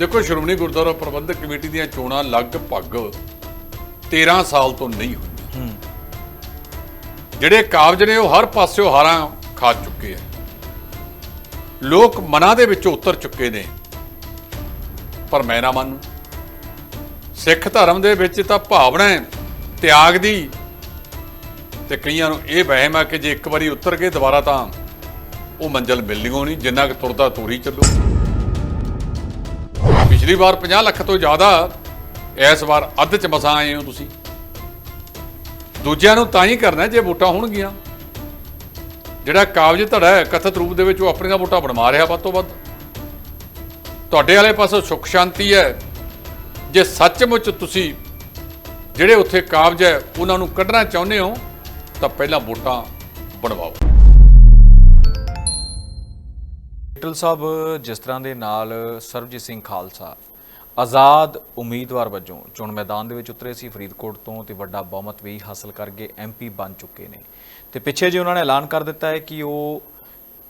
ਦੇਖੋ ਸ਼੍ਰੋਮਣੀ ਗੁਰਦੁਆਰਾ ਪ੍ਰਬੰਧਕ ਕਮੇਟੀ ਦੀਆਂ ਚੋਣਾਂ ਲਗਭਗ 13 ਸਾਲ ਤੋਂ ਨਹੀਂ ਹੋਈਆਂ ਜਿਹੜੇ ਕਾਬਜ ਨੇ ਉਹ ਹਰ ਪਾਸਿਓਂ ਹਾਰਾਂ ਖਾ ਚੁੱਕੇ ਆ। ਲੋਕ ਮਨਾਂ ਦੇ ਵਿੱਚੋਂ ਉਤਰ ਚੁੱਕੇ ਨੇ। ਪਰ ਮੈਂ ਨਾ ਮੰਨੂ ਸਿੱਖ ਧਰਮ ਦੇ ਵਿੱਚ ਤਾਂ ਭਾਵਨਾ ਹੈ ਤਿਆਗ ਦੀ। ਤੇ ਕਈਆਂ ਨੂੰ ਇਹ ਵਹਿਮ ਹੈ ਕਿ ਜੇ ਇੱਕ ਵਾਰੀ ਉਤਰ ਗਏ ਦੁਬਾਰਾ ਤਾਂ ਉਹ ਮੰਜ਼ਲ ਮਿਲਣੀ ਹੋਣੀ ਜਿੰਨਾ ਕਿ ਤੁਰਦਾ ਤੋਰੀ ਚੱਲੂ। ਪਿਛਲੀ ਵਾਰ 50 ਲੱਖ ਤੋਂ ਜ਼ਿਆਦਾ ਇਸ ਵਾਰ ਅੱਧ ਚ ਮਸਾਂ ਆਏ ਹੋ ਤੁਸੀਂ। ਦੂਜਿਆਂ ਨੂੰ ਤਾਂ ਹੀ ਕਰਨਾ ਜੇ ਵੋਟਾਂ ਹੋਣਗੀਆਂ। ਜਿਹੜਾ ਕਾਬਜ ਧੜਾ ਹੈ, ਕਥਿਤ ਰੂਪ ਦੇ ਵਿੱਚ ਉਹ ਆਪਣੀਆਂ ਵੋਟਾਂ ਬਣਵਾ ਰਿਹਾ ਵੱਧ ਤੋਂ ਵੱਧ। ਤੁਹਾਡੇ ਵਾਲੇ ਪਾਸੋਂ ਸੁੱਖ ਸ਼ਾਂਤੀ ਹੈ। ਜੇ ਸੱਚਮੁੱਚ ਤੁਸੀਂ ਜਿਹੜੇ ਉੱਥੇ ਕਾਬਜ ਹੈ, ਉਹਨਾਂ ਨੂੰ ਕੱਢਣਾ ਚਾਹੁੰਦੇ ਹੋ, ਤਾਂ ਪਹਿਲਾਂ ਵੋਟਾਂ ਬਣਵਾਓ। ਟਲ ਸਾਹਿਬ, ਜਿਸ ਤਰ੍ਹਾਂ ਦੇ ਨਾਲ ਸਰਬਜੀਤ ਸਿੰਘ ਖਾਲਸਾ ਆਜ਼ਾਦ ਉਮੀਦਵਾਰ ਵਜੋਂ ਚੋਣ ਮੈਦਾਨ ਦੇ ਵਿੱਚ ਉਤਰੇ ਸੀ, ਫਰੀਦਕੋਟ ਤੋਂ ਤੇ ਵੱਡਾ ਬਹੁਮਤ ਵੀ ਹਾਸਲ ਕਰਕੇ ਐਮਪੀ ਬਣ ਚੁੱਕੇ ਨੇ। ਤੇ ਪਿੱਛੇ ਜੇ ਉਹਨਾਂ ਨੇ ਐਲਾਨ ਕਰ ਦਿੱਤਾ ਹੈ ਕਿ ਉਹ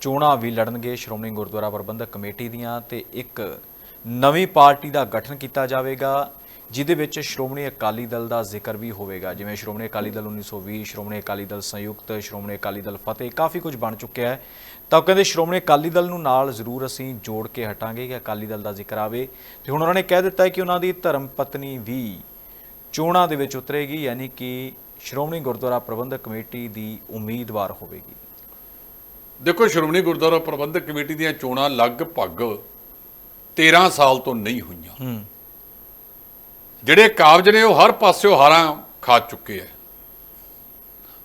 ਚੋਣਾਂ ਵੀ ਲੜਨਗੇ, ਸ਼੍ਰੋਮਣੀ ਗੁਰਦੁਆਰਾ ਪ੍ਰਬੰਧਕ ਕਮੇਟੀ ਦੀਆਂ ਤੇ ਇੱਕ ਨਵੀਂ ਪਾਰਟੀ ਦਾ ਗਠਨ ਕੀਤਾ ਜਾਵੇਗਾ। ਜਿਹਦੇ ਵਿੱਚ ਸ਼੍ਰੋਮਣੀ ਅਕਾਲੀ ਦਲ ਦਾ ਜ਼ਿਕਰ ਵੀ ਹੋਵੇਗਾ। ਜਿਵੇਂ ਸ਼੍ਰੋਮਣੀ ਅਕਾਲੀ ਦਲ 1920 ਸ਼੍ਰੋਮਣੀ ਅਕਾਲੀ ਦਲ ਸੰਯੁਕਤ ਸ਼੍ਰੋਮਣੀ ਅਕਾਲੀ ਦਲ ਫਤਿਹ ਕਾਫੀ ਕੁਝ ਬਣ ਚੁੱਕਿਆ ਹੈ। ਤਾਂ ਉਹ ਕਹਿੰਦੇ ਸ਼੍ਰੋਮਣੀ ਅਕਾਲੀ ਦਲ ਨੂੰ ਨਾਲ ਜ਼ਰੂਰ ਅਸੀਂ ਜੋੜ ਕੇ ਹਟਾਂਗੇ ਕਿ ਅਕਾਲੀ ਦਲ ਦਾ ਜ਼ਿਕਰ ਆਵੇ। ਤੇ ਹੁਣ ਉਹਨਾਂ ਨੇ ਕਹਿ ਦਿੱਤਾ ਹੈ ਕਿ ਉਹਨਾਂ ਦੀ ਧਰਮ ਪਤਨੀ ਵੀ ਚੋਣਾਂ ਦੇ ਵਿੱਚ ਉਤਰੇਗੀ ਯਾਨੀ ਕਿ ਸ਼੍ਰੋਮਣੀ ਗੁਰਦੁਆਰਾ ਪ੍ਰਬੰਧਕ ਕਮੇਟੀ ਦੀ ਉਮੀਦਵਾਰ ਹੋਵੇਗੀ। ਦੇਖੋ ਸ਼੍ਰੋਮਣੀ ਗੁਰਦੁਆਰਾ ਪ੍ਰਬੰਧਕ ਕਮੇਟੀ ਦੀਆਂ ਚੋਣਾਂ ਲਗਭਗ 13 ਸਾਲ ਤੋਂ ਨਹੀਂ ਹੋਈਆਂ। ਹੂੰ। ਜਿਹੜੇ ਕਾਬਜ ਨੇ ਉਹ ਹਰ ਪਾਸਿਓਂ ਹਾਰਾਂ ਖਾ ਚੁੱਕੇ ਆ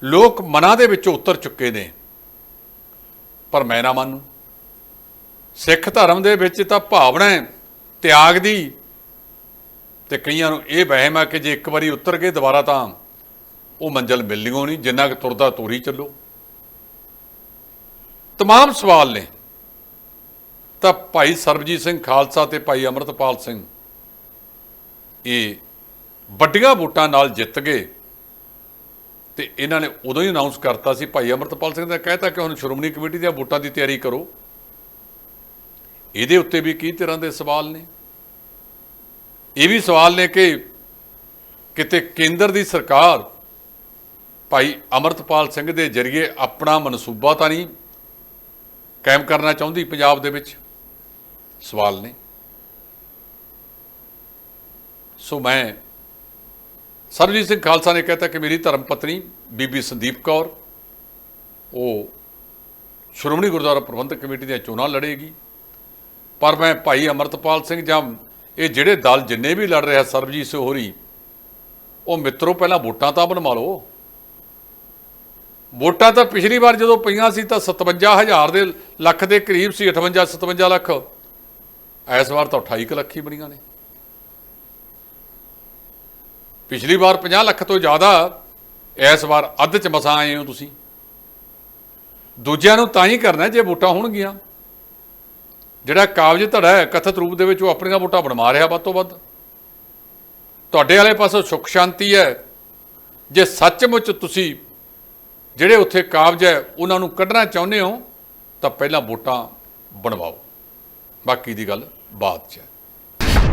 ਲੋਕ ਮਨਾਂ ਦੇ ਵਿੱਚੋਂ ਉਤਰ ਚੁੱਕੇ ਨੇ। ਪਰ ਮੈਂ ਨਾ ਮੰਨੂ। ਸਿੱਖ ਧਰਮ ਦੇ ਵਿੱਚ ਤਾਂ ਭਾਵਨਾ ਹੈ ਤਿਆਗ ਦੀ। ਤੇ ਕਈਆਂ ਨੂੰ ਇਹ ਵਹਿਮ ਹੈ ਕਿ ਜੇ ਇੱਕ ਵਾਰੀ ਉਤਰ ਗਏ ਦੁਬਾਰਾ ਤਾਂ ਉਹ ਮੰਜ਼ਲ ਮਿਲਣੀ ਹੋਣੀ ਜਿੰਨਾ ਕਿ ਤੁਰਦਾ ਤੋਰੀ ਚੱਲੋ। ਤਮਾਮ ਸਵਾਲ ਨੇ। ਤਾਂ ਭਾਈ ਸਰਬਜੀਤ ਸਿੰਘ ਖਾਲਸਾ ਤੇ ਭਾਈ ਅਮਰਤਪਾਲ ਸਿੰਘ ਇਹ ਵੱਡੀਆਂ ਵੋਟਾਂ ਨਾਲ ਜਿੱਤ ਗਏ। ਤੇ ਇਹਨਾਂ ਨੇ ਉਦੋਂ ਹੀ ਅਨਾਉਂਸ ਕਰਤਾ ਸੀ, ਭਾਈ ਅਮਰਤਪਾਲ ਸਿੰਘ ਨੇ ਕਹਿਤਾ ਕਿ ਹੁਣ ਸ਼੍ਰੋਮਣੀ ਕਮੇਟੀ ਦੀਆਂ ਵੋਟਾਂ ਦੀ ਤਿਆਰੀ ਕਰੋ। ਇਹਦੇ ਉੱਤੇ ਵੀ ਕੀ ਤਰ੍ਹਾਂ ਦੇ ਸਵਾਲ ਨੇ? ਇਹ ਵੀ ਸਵਾਲ ਨੇ ਕਿ ਕਿਤੇ ਕੇਂਦਰ ਦੀ ਸਰਕਾਰ ਭਾਈ ਅਮਰਤਪਾਲ ਸਿੰਘ ਦੇ ਜ਼ਰੀਏ ਆਪਣਾ ਮਨਸੂਬਾ ਤਾਂ ਨਹੀਂ ਕਾਇਮ ਕਰਨਾ ਚਾਹੁੰਦੀ ਪੰਜਾਬ ਦੇ ਵਿੱਚ? ਸਵਾਲ ਨੇ। ਸੋ ਮੈਂ ਸਰਬਜੀਤ ਸਿੰਘ ਖਾਲਸਾ ਨੇ ਕਹਿਤਾ ਕਿ ਮੇਰੀ ਧਰਮ ਪਤਨੀ ਬੀਬੀ ਸੰਦੀਪ ਕੌਰ, ਉਹ ਸ਼੍ਰੋਮਣੀ ਗੁਰਦੁਆਰਾ ਪ੍ਰਬੰਧਕ ਕਮੇਟੀ ਦੀਆਂ ਚੋਣਾਂ ਲੜੇਗੀ। ਪਰ ਮੈਂ ਭਾਈ ਅਮਰਤਪਾਲ ਸਿੰਘ ਜਾਂ ਇਹ ਜਿਹੜੇ ਦਲ ਜਿੰਨੇ ਵੀ ਲੜ ਰਿਹਾ ਸਰਬਜੀਤ ਸਿੰਘ ਹੋਰੀ, ਉਹ ਮਿੱਤਰੋ ਪਹਿਲਾਂ ਵੋਟਾਂ ਤਾਂ ਬਣਵਾ ਲਓ। ਵੋਟਾਂ ਤਾਂ ਪਿਛਲੀ ਵਾਰ ਜਦੋਂ ਪਈਆਂ ਸੀ ਤਾਂ 57000 ਦੇ ਲੱਖ ਦੇ ਕਰੀਬ ਸੀ 58 57 ਲੱਖ। ਇਸ ਵਾਰ ਤਾਂ 28 ਕੁ ਲੱਖ ਹੀ ਬਣੀਆਂ ਨੇ। ਪਿਛਲੀ ਵਾਰ 50 ਲੱਖ ਤੋਂ ਜ਼ਿਆਦਾ ਇਸ ਵਾਰ ਅੱਧ ਚ ਮਸਾਂ ਆਏ ਹੋ ਤੁਸੀਂ। ਦੂਜਿਆਂ ਨੂੰ ਤਾਂ ਹੀ ਕਰਨਾ ਜੇ ਵੋਟਾਂ ਹੋਣਗੀਆਂ। ਜਿਹੜਾ ਕਾਬਜ ਧੜਾ ਹੈ, ਕਥਿਤ ਰੂਪ ਦੇ ਵਿੱਚ ਉਹ ਆਪਣੀਆਂ ਵੋਟਾਂ ਬਣਵਾ ਰਿਹਾ ਵੱਧ ਤੋਂ ਵੱਧ। ਤੁਹਾਡੇ ਵਾਲੇ ਪਾਸੋਂ ਸੁੱਖ ਸ਼ਾਂਤੀ ਹੈ। ਜੇ ਸੱਚਮੁੱਚ ਤੁਸੀਂ ਜਿਹੜੇ ਉੱਥੇ ਕਾਬਜ ਹੈ, ਉਹਨਾਂ ਨੂੰ ਕੱਢਣਾ ਚਾਹੁੰਦੇ ਹੋ, ਤਾਂ ਪਹਿਲਾਂ ਵੋਟਾਂ ਬਣਵਾਓ। ਬਾਕੀ ਦੀ ਗੱਲ ਬਾਅਦ 'ਚ ਹੈ।